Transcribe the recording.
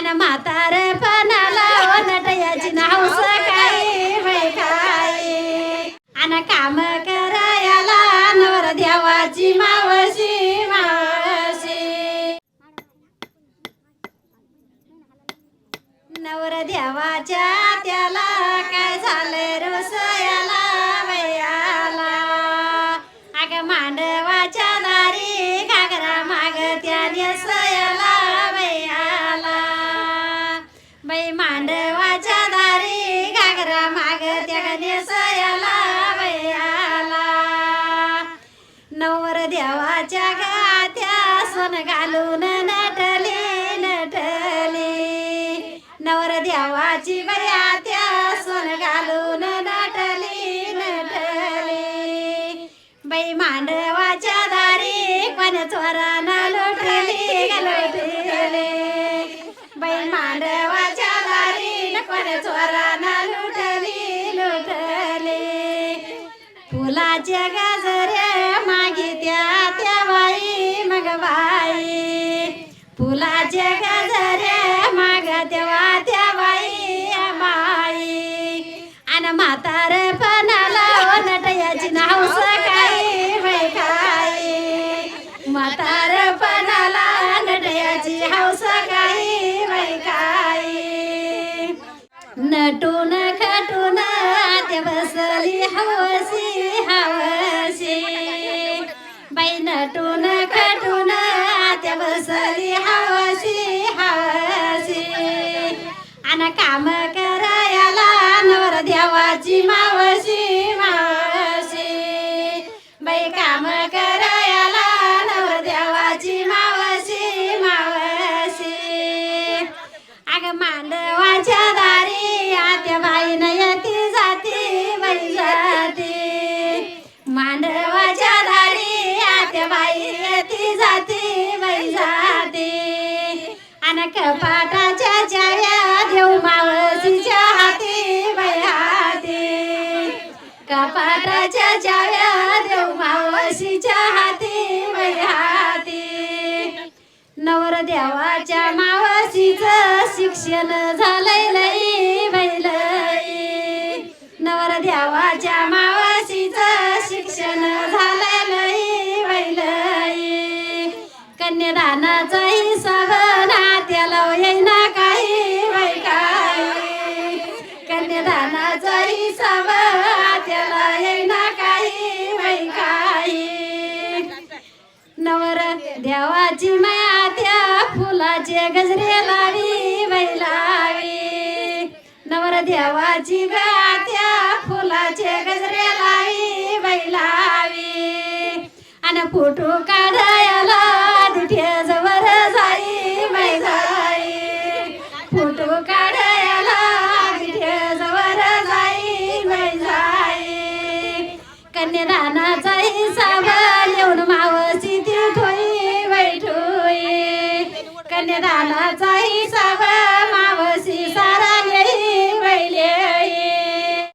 आणि म्हातार पणाला नटयाची नाव सकाळी काय आणि काम करायला नवर देवाची मावशी मावशी. नवर देवाच्या त्याला काय झालं रसयाला वयाला? अग मांडवाच्या दारी घागरा माग त्याने देवाच्या गात्या सोन घालून नटली नटली. नवर देवाची बया त्या सोन घालून नटली नटली. बाई मांडवाच्या दारी पण चोरानं लुटली ग बाई मांडवाच्या दारी पण चोरानं लुटली लुटली. फुलाच्या गाजऱ्या फुलाचे गजरे माग देवा त्या बाई बाई आणि म्हातार पणाला नटयाची नाव सकाळी बाई काय. म्हातार पणाला नटयाची हौस काही बाई काय. नटून खटून ते बसली हवसी हवसी बाई नटून काम करायला नवर देवाची मावशी मावशी. बाई काम करायला नवर देवाची मावशी मावशी. अग मांडवाच्या दारी आत्या बाई नयती जाती बाई जाती. मांडवाच्या दारी आत्या बाई येती जाती बाई जाती. आणि कपाटा पानाच्या चाव्या देव मावशीच्या हाती बाई हाती. नवर देवाच्या मावशीच शिक्षण झालंय लई बैलई नवर देवाच्या मावशीच शिक्षण झालंय लई बैलई लई. कन्यादानाचा हिसाब नात्याला येईना काही बाई काही. कन्यादानाचा हिसाब देवाची माया त्या फुलाचे गजरे लावी बैलावी नवर देवाची त्या फुलाचे गजरे लावी बैलावी आणि फोटो काढायला दुठ्या जवळ जाई बैलाई फोटो काढायला दुठ्या जवळ जाई बैलाई जाई. मावशी ती